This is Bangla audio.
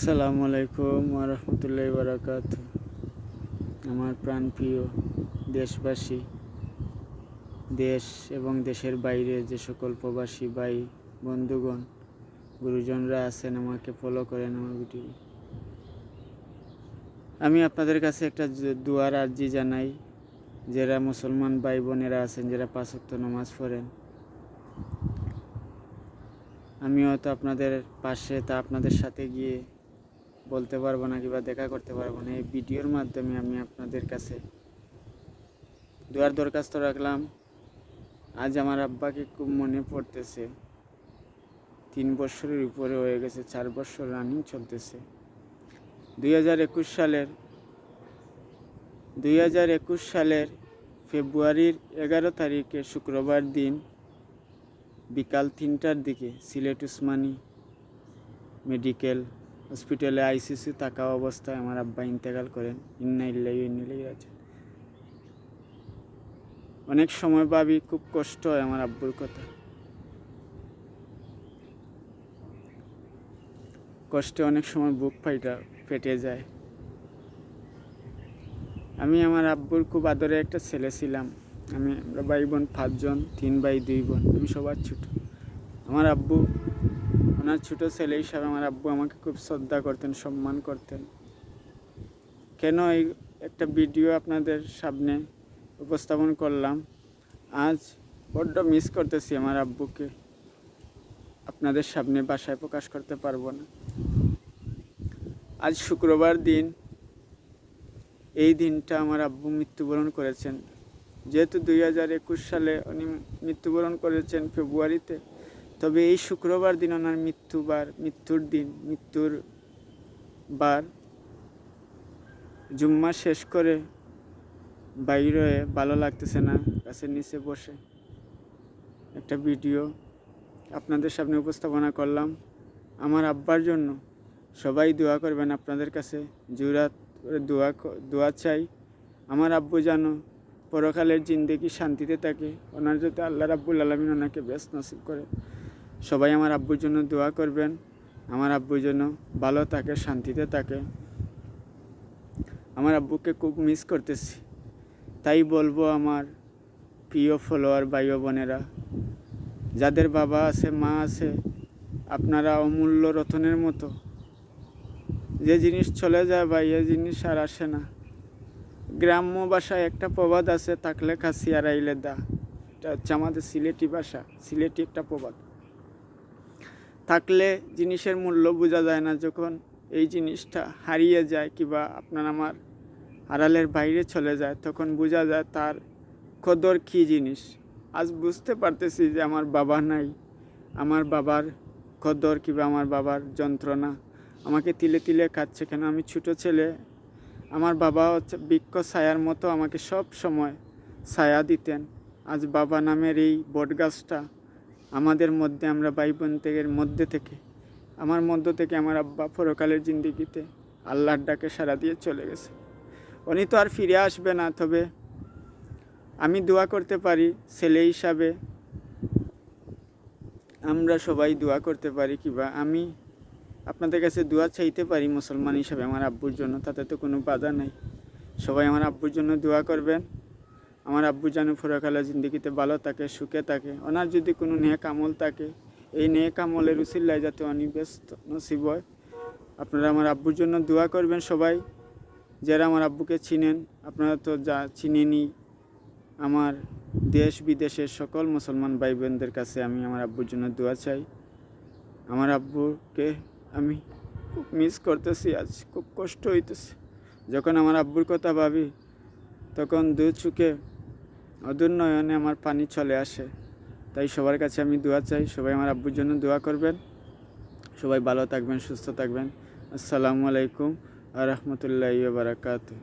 আসসালামু আলাইকুম রহমতুল্লাহ বারাকাত আমার প্রাণপ্রিয় দেশবাসী, দেশ এবং দেশের বাইরে যে সকল প্রবাসী ভাই, বন্ধুগণ, গুরুজনরা আছেন, আমাকে ফলো করেন আমার ভিডিও আমি আপনাদের কাছে একটা দুয়ার আর্জি জানাই। যারা মুসলমান ভাই বোনেরা আছেন, যারা পাঁচক্ত নামাজ পড়েন, আমিও তো আপনাদের পাশে, তা আপনাদের সাথে গিয়ে বলতে পারব না কিংবা দেখা করতে পারব না, এই ভিডিওর মাধ্যমে আমি আপনাদের কাছে দুয়ার দরখাস্ত রাখলাম। আজ আমার আব্বাকে খুব মনে পড়তেছে। তিন বছরের উপরে হয়ে গেছে, চার বছর রানিং চলতেছে। দুই হাজার একুশ সালের, দুই হাজার একুশ সালের ফেব্রুয়ারির এগারো তারিখে শুক্রবার দিন বিকাল তিনটার দিকে সিলেট উসমানী মেডিকেল হসপিটালে, আইসিসি থাকা অবস্থায় আমার আব্বা ইন্তেকাল করেন। ইন্না ইল্লাই ইন্নিলাই রাজা অনেক সময় ভাবি খুব কষ্ট হয় আমার আব্বুর কথা। কষ্টে অনেক সময় বুক ফাইটা, ফেটে যায়। আমি আমার আব্বুর খুব আদরে একটা ছেলে ছিলাম। আমি, আমরা ভাই বোন, পাঁচজন, তিন ভাই, দুই বোন, আমি সবার ছোট। আমার আব্বু ওনার ছোটো ছেলে হিসাবে আমার আব্বু আমাকে খুব শ্রদ্ধা করতেন, সম্মান করতেন। কেন এই একটা ভিডিও আপনাদের সামনে উপস্থাপন করলাম? আজ বড্ড মিস করতেছি আমার আব্বুকে। আপনাদের সামনে বাসায় প্রকাশ করতে পারব না। আজ শুক্রবার দিন। এই দিনটা আমার আব্বু মৃত্যুবরণ করেছেন। যেহেতু দুই হাজার একুশ সালে উনি মৃত্যুবরণ করেছেন ফেব্রুয়ারিতে তবে এই শুক্রবার দিন ওনার মৃত্যুবার, মৃত্যুর দিন, মৃত্যুর বার জুম্মা শেষ করে বাইরে ভালো লাগতেছে না, গাছের নিচে বসে। একটা ভিডিও আপনাদের সামনে উপস্থাপনা করলাম। আমার আব্বার জন্য সবাই দোয়া করবেন আপনাদের কাছে, জুরাত দোয়া দোয়া চাই। আমার আব্বু যেন পরকালের জিন্দেগি শান্তিতে থাকে, ওনার যাতে আল্লাহ রাব্বুল আলমিন ওনাকে বেশ নসিব করে। সবাই আমার আব্বুর জন্য দোয়া করবেন। আমার আব্বুর জন্য ভালো থাকে, শান্তিতে থাকে। আমার আব্বুকে খুব মিস করতেছি। তাই বলব আমার প্রিয় ফলোয়ার ভাই বোনেরা, যাদের বাবা আছে, মা আছে, আপনারা অমূল্য রতনের মতো। যে জিনিস চলে যায় ভাই এ জিনিস আর আসে না। গ্রাম্য ভাষায় একটা প্রবাদ আছে, থাকলে খাসি আর আইলে দা। এটা হচ্ছে আমাদের সিলেটি ভাষা, সিলেটি একটা প্রবাদ। থাকলে জিনিসের মূল্য বোঝা যায় না যখন এই জিনিসটা হারিয়ে যায় কিংবা আপনার আমার আড়ালের বাইরে চলে যায়, তখন বোঝা যায় তার কদর কী জিনিস। আজ বুঝতে পারতেছি যে আমার বাবা নাই, আমার বাবার কদর কিংবা আমার বাবার যন্ত্রণা। আমাকে তিলে তিলে খাচ্ছে কেন? আমি ছোটো ছেলে, আমার বাবা হচ্ছে বৃক্ষ ছায়ার মতো আমাকে সব সময় ছায়া দিতেন। আজ বাবা নামের এই বটগাছটা আমাদের মধ্যে, আমরা ভাই বোন থেকে, মধ্যে থেকে, আমার মধ্য থেকে আমার আব্বা পরকালের জিন্দিগিতে আল্লাহর ডাকে সারা দিয়ে চলে গেছে। উনি তো আর ফিরে আসবে না, তবে আমি দোয়া করতে পারি ছেলে হিসাবে। আমরা সবাই দোয়া করতে পারি কিবা আমি আপনাদের কাছে দোয়া চাইতে পারি মুসলমান হিসাবে আমার আব্বুর জন্য, তাতে তো কোনো বাধা নাই। সবাই আমার আব্বুর জন্য দোয়া করবেন। আমার আব্বু যেন ফোরাকালা জিন্দগিতে ভালো থাকে, সুখে থাকে। ওনার যদি কোনো নেক আমল থাকে, এই নেক আমলের উসিল্লায় যাতে অনি ব্যস্ত নসিব হয়, আপনারা আমার আব্বুর জন্য দোয়া করবেন সবাই। যারা আমার আব্বুকে চিনেন, আপনারা তো যা চিনেনি আমার দেশ বিদেশের সকল মুসলমান ভাই বোনদের কাছে আমি আমার আব্বুর জন্য দোয়া চাই। আমার আব্বুকে আমি খুব মিস করতেছি, আজ খুব কষ্ট হইতেছে। যখন আমার আব্বুর কথা ভাবি, তখন দু চুকে অদূর নয়নে আমার পানি চলে আসে। তাই সবার কাছে আমি দোয়া চাই, সবাই আমার আব্বুর জন্য দোয়া করবেন। সবাই ভালো থাকবেন, সুস্থ থাকবেন। আসসালামু আলাইকুম আ রহমতুল্লাহ বারাকাতু